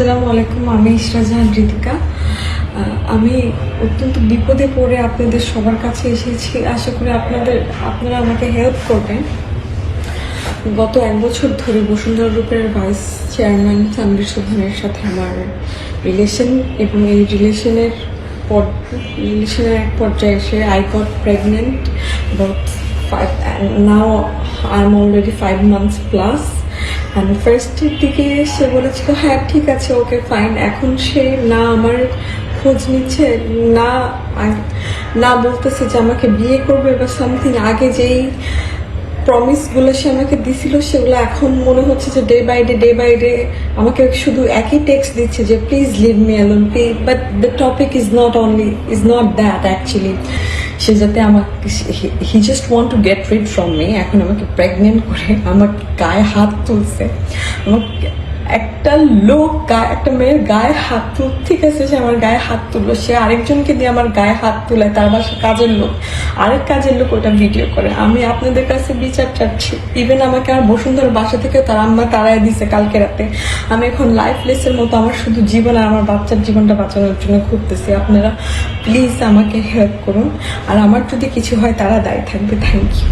আসসালামু আলাইকুম, আমি ইশরাজাহান ঋতিকা আমি অত্যন্ত বিপদে পড়ে আপনাদের সবার কাছে এসেছি। আশা করি আপনাদের, আপনারা আমাকে হেল্প করবেন। গত এক বছর ধরে বসুন্ধরা গ্রুপের ভাইস চেয়ারম্যান তানভীর সুধানের সাথে আমার রিলেশন এবং এই রিলেশনের পর রিলেশনের এক পর্যায়ে এসে I got pregnant five now I am already five months plus and ফার্স্টের দিকে সে বলেছিল হ্যাঁ ঠিক আছে ওকে ফাইন এখন সে না আমার খোঁজ নিচ্ছে, না না বলতেছে যে আমাকে বিয়ে করবে বা সামথিং আগে যেই প্রমিসগুলো সে আমাকে দিছিল, সেগুলো এখন মনে হচ্ছে যে day by day day by day আমাকে শুধু একই টেক্সট দিচ্ছে যে please leave me alone please but the topic is not only is not that actually সে যাতে আমাকে, he just want to get rid from me এখন আমাকে প্রেগনেন্ট করে আমার গায়ে হাত তুলছে, আমাকে একটা লোক একটা মেয়ের গায়ে হাত তুল ঠিক আছে, সে আমার গায়ে হাত তুললো। সে আরেকজনকে দিয়ে আমার গায়ে হাত তুলে তার বাসা কাজের লোক। আরেক কাজের লোক ওটা ভিডিও করে। আমি আপনাদের কাছে বিচার চাচ্ছি। ইভেন আমাকে আমার বসুন্ধরা বাসা থেকে তার আম্মা তাড়ায় দিছে কালকে রাতে। আমি এখন লাইফলেসের মতো আমার শুধু জীবন আর আমার বাচ্চার জীবনটা বাঁচানোর জন্য ঘুরতেছি। আপনারা প্লিজ আমাকে হেল্প করুন। আর আমার যদি কিছু হয় তারা দায়ী থাকবে। Thank you